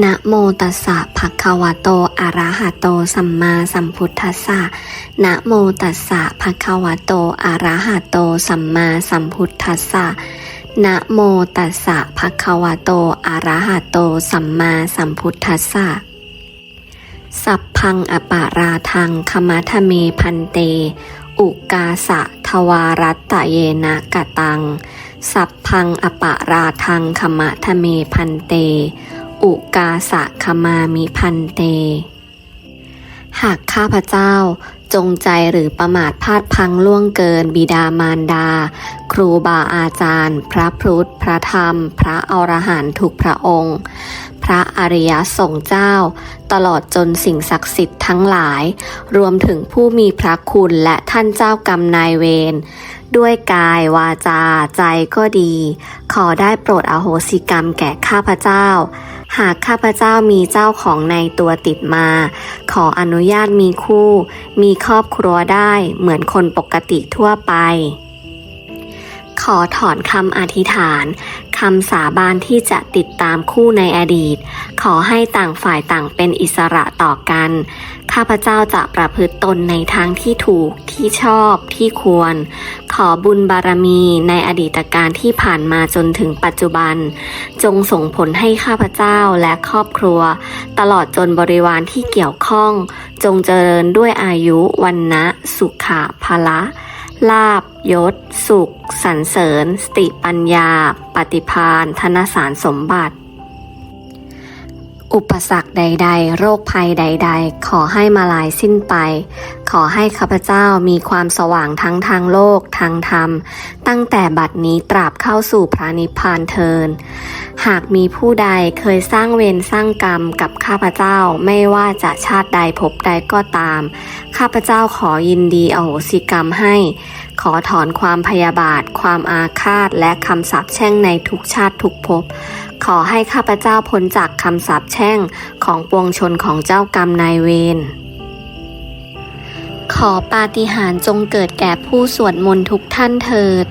นะโมตัสสะภะคะวะโต อะระหะโต สัมมาสัมพุทธัสสะ นะโมตัสสะภะคะวะโต อะระหะโต สัมมาสัมพุทธัสสะ นะโมตัสสะภะคะวะโต อะระหะโต สัมมาสัมพุทธัสสะ สัพพังอปาราทังคมัทเมพันเต อุกาสะทวารัตตะเยนะกะตัง สัพพังอปาราทังคมะทะเมพันเต อุกาสะขมามิพันเต หากข้าพเจ้าจงใจหรือประมาทพลาดพังล่วงเกิน บิดามารดา ครูบาอาจารย์ พระพุทธ พระธรรม พระอรหันตุกพระองค์ พระอริยสงฆ์เจ้า ตลอดจนสิ่งศักดิ์สิทธิ์ทั้งหลาย รวมถึงผู้มีพระคุณและท่านเจ้ากรรมนายเวรด้วยกายวาจาใจก็ดี ขอได้โปรดอโหสิกรรมแก่ข้าพเจ้า หากข้าพเจ้ามีเจ้าของในตัวติดมา ขออนุญาตมีคู่ มีครอบครัวได้เหมือนคนปกติทั่วไป ขอถอนคำอธิษฐานคำสาบานที่จะติดตามคู่ในอดีต ขอให้ต่างฝ่ายต่างเป็นอิสระต่อกัน ข้าพเจ้าจะประพฤติตนในทางที่ถูกที่ชอบที่ควร ขอบุญบารมีในอดีตการที่ผ่านมาจนถึงปัจจุบัน จงส่งผลให้ข้าพเจ้าและครอบครัว ตลอดจนบริวารที่เกี่ยวข้อง จงเจริญด้วยอายุวันนะสุขะพละ ลาบยศ สุข สรรเสริญ สติปัญญา ปฏิพานธนสารสมบัติ อุปสรรคใด ๆ โรคภัยใด ๆ ขอให้มาลายสิ้นไป ขอให้ข้าพเจ้ามีความสว่างทั้งทางโลกทางธรรม ตั้งแต่บัดนี้ตราบเข้าสู่พระนิพพานเทิน หากมีผู้ใดเคยสร้างเวรสร้างกรรมกับข้าพเจ้าไม่ว่าจะชาติใดภพใดก็ตาม ข้าพเจ้าขอยินดีอโหสิกรรมให้ ขอถอนความพยาบาท ความอาฆาต และคำสาปแช่งในทุกชาติทุกภพขอให้ข้าพเจ้าพ้นจากคำสาปแช่งของปวงชนของเจ้ากรรมนายเวรขอปาฏิหาริย์จงเกิดแก่ผู้สวดมนต์ทุกท่านเถิด